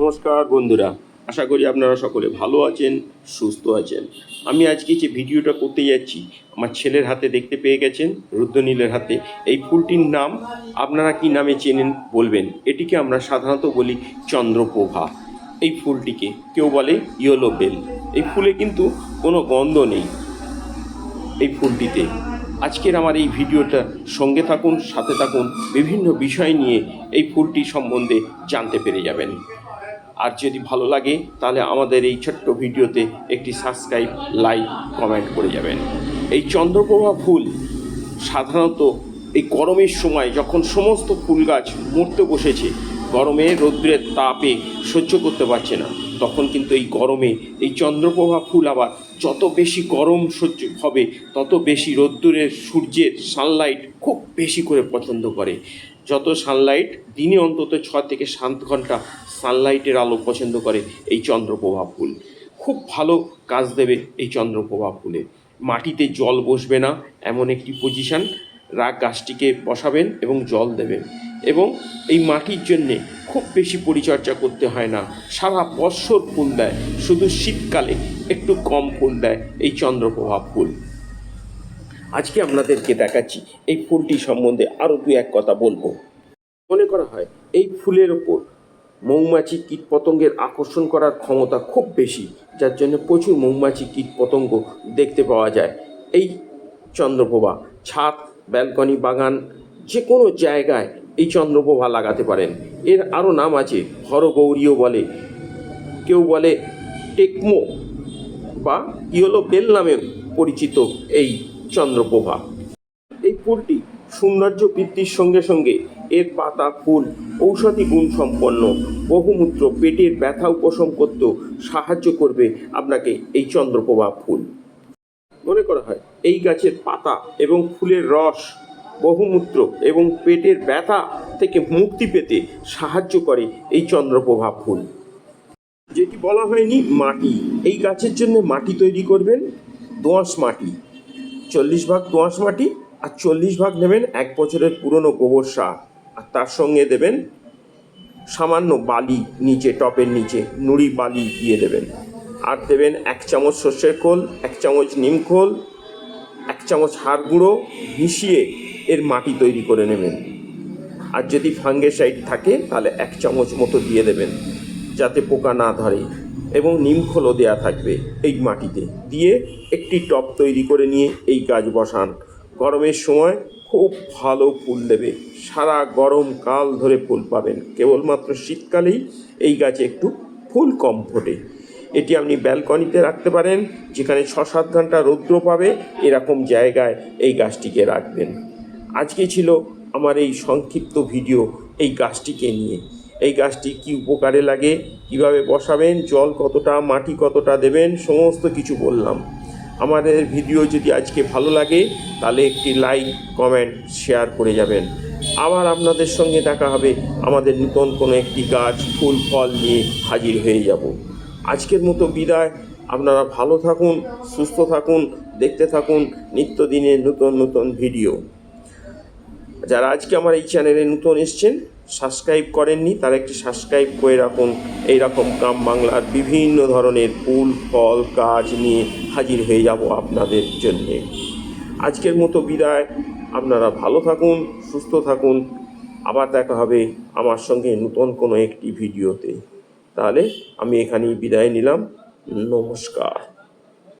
নমস্কার বন্ধুরা, আশা করি আপনারা সকলে ভালো আছেন, সুস্থ আছেন। আমি আজকে যে ভিডিওটা করতে যাচ্ছি, আমার ছেলের হাতে দেখতে পেয়ে গেছেন, রুদ্রনীলের হাতে। এই ফুলটির নাম আপনারা কি নামে চেনেন বলবেন? এটিকে আমরা সাধারণত বলি চন্দ্রপ্রভা। এই ফুলটিকে কেউ বলে ইয়েলো বেল। এই ফুলে কিন্তু কোনো গন্ধ নেই এই ফুলটিতে। আজকের আমার এই ভিডিওটা সঙ্গে থাকুন, সাথে থাকুন, বিভিন্ন বিষয় নিয়ে এই ফুলটি সম্বন্ধে জানতে পেরে যাবেন। আর যদি ভালো লাগে, তাহলে আমাদের এই ছোট্ট ভিডিওতে একটি সাবস্ক্রাইব লাইক কমেন্ট করে যাবেন। এই চন্দ্রপ্রভা ফুল সাধারণত এই গরমের সময় যখন সমস্ত ফুল গাছ মরতে বসেছে, গরমে রৌদ্রের তাপে সহ্য করতে পারছে না। তখন কিন্তু এই গরমে এই চন্দ্রপ্রভা ফুল আবার যত বেশি গরম সহ্য হবে, তত বেশি রোদ্দুরের সূর্যের সানলাইট খুব বেশি করে পছন্দ করে। যত সানলাইট দিনে অন্তত ছ থেকে সাত ঘণ্টা সানলাইটের আলো পছন্দ করে এই চন্দ্রপ্রভা ফুল। খুব ভালো কাজ দেবে এই চন্দ্রপ্রভা ফুলে। মাটিতে জল বসবে না, এমন একটি পজিশান রাগ গাছটিকে বসাবেন এবং জল দেবেন। এবং এই মাটির জন্যে খুব বেশি পরিচর্যা করতে হয় না। সারা বৎসর ফুল দেয়, শুধু শীতকালে একটু কম ফুল দেয় এই চন্দ্রপ্রভা ফুল। আজকে আপনাদেরকে দেখাচ্ছি এই ফুলটি সম্বন্ধে আরও দু এক কথা বলব। মনে করা হয়, এই ফুলের ওপর মৌমাছি কীটপতঙ্গের আকর্ষণ করার ক্ষমতা খুব বেশি, যার জন্য প্রচুর মৌমাছি কীটপতঙ্গ দেখতে পাওয়া যায়। এই চন্দ্রপ্রভা, ছাদ, ব্যালকনি, বাগান, যে কোনো জায়গায় এই চন্দ্রপ্রভা লাগাতে পারেন। এর আরও নাম আছে হরগৌরীও বলে। কেউ বলে টেকমো বা ইয়েলো বেল নামে পরিচিত এই চন্দ্রপ্রভা। এই ফুলটি সৌন্দর্য বৃদ্ধির সঙ্গে সঙ্গে এর পাতা, ফুল, ঔষধি গুণ সম্পন্ন। বহুমূত্র পেটের ব্যথা উপশম করতেও সাহায্য করবে আপনাকে এই চন্দ্রপ্রভা ফুল। মনে করা হয়, এই গাছের পাতা এবং ফুলের রস বহুমূত্র এবং পেটের ব্যথা থেকে মুক্তি পেতে সাহায্য করে এই চন্দ্রপ্রভা ফুল। যেটি বলা হয়নি, মাটি। এই গাছের জন্য মাটি তৈরি করবেন? দোঁয়াশ মাটি। চল্লিশ ভাগ দোঁয়াশ মাটি আর চল্লিশ ভাগ নেবেন এক বছরের পুরনো গোবর সার। আর তার সঙ্গে দেবেন সামান্য বালি নিচে, টপের নিচে, নুড়ি বালি দিয়ে দেবেন। আর দেবেন এক চামচ সর্ষের খোল, এক চামচ নিম খোল, এক চামচ হাড় গুঁড়ো মিশিয়ে এর মাটি তৈরি করে নেবেন। আর যদি ফাঙ্গেসাইড থাকে, তাহলে এক চামচ মতো দিয়ে দেবেন, যাতে পোকা না ধরে। এবং নিমখোলও দেওয়া থাকবে এই মাটিতে। দিয়ে একটি টব তৈরি করে নিয়ে এই গাছ বসান। গরমের সময় খুব ভালো ফুল দেবে। সারা গরম কাল ধরে ফুল পাবেন। কেবলমাত্র শীতকালেই এই গাছে একটু ফুল কম ফোটে। এটি আপনি ব্যালকনিতে রাখতে পারেন, যেখানে ছ সাত ঘণ্টা রৌদ্র পাবে, এরকম জায়গায় এই গাছটিকে রাখবেন। আজকে ছিল আমার এই সংক্ষিপ্ত ভিডিও এই গাছটিকে নিয়ে। এই গাছটি কি উপকারে লাগে, কীভাবে বসাবেন, জল কতটা, মাটি কতটা দেবেন, সমস্ত কিছু বললাম। আমাদের ভিডিও যদি আজকে ভালো লাগে, তাহলে একটি লাইক কমেন্ট শেয়ার করে যাবেন। আবার আপনাদের সঙ্গে দেখা হবে, আমাদের নতুন কোনো একটি গাছ, ফুল, ফল নিয়ে হাজির হয়ে যাব। আজকের মতো বিদায়। আপনারা ভালো থাকুন, সুস্থ থাকুন, দেখতে থাকুন, নিত্যদিনের নতুন নতুন ভিডিও। যারা আজকে আমার এই চ্যানেলে নতুন এসছেন সাবস্ক্রাইব করেননি, তারা একটি সাবস্ক্রাইব করে রাখুন। এইরকম গ্রাম বাংলার বিভিন্ন ধরনের ফুল, ফল, গাছ নিয়ে হাজির হয়ে যাব আপনাদের জন্যে। আজকের মতো বিদায়। আপনারা ভালো থাকুন, সুস্থ থাকুন। আবার দেখা হবে আমার সঙ্গে নতুন কোনো একটি ভিডিওতে। তাহলে আমি এখানেই বিদায় নিলাম। নমস্কার।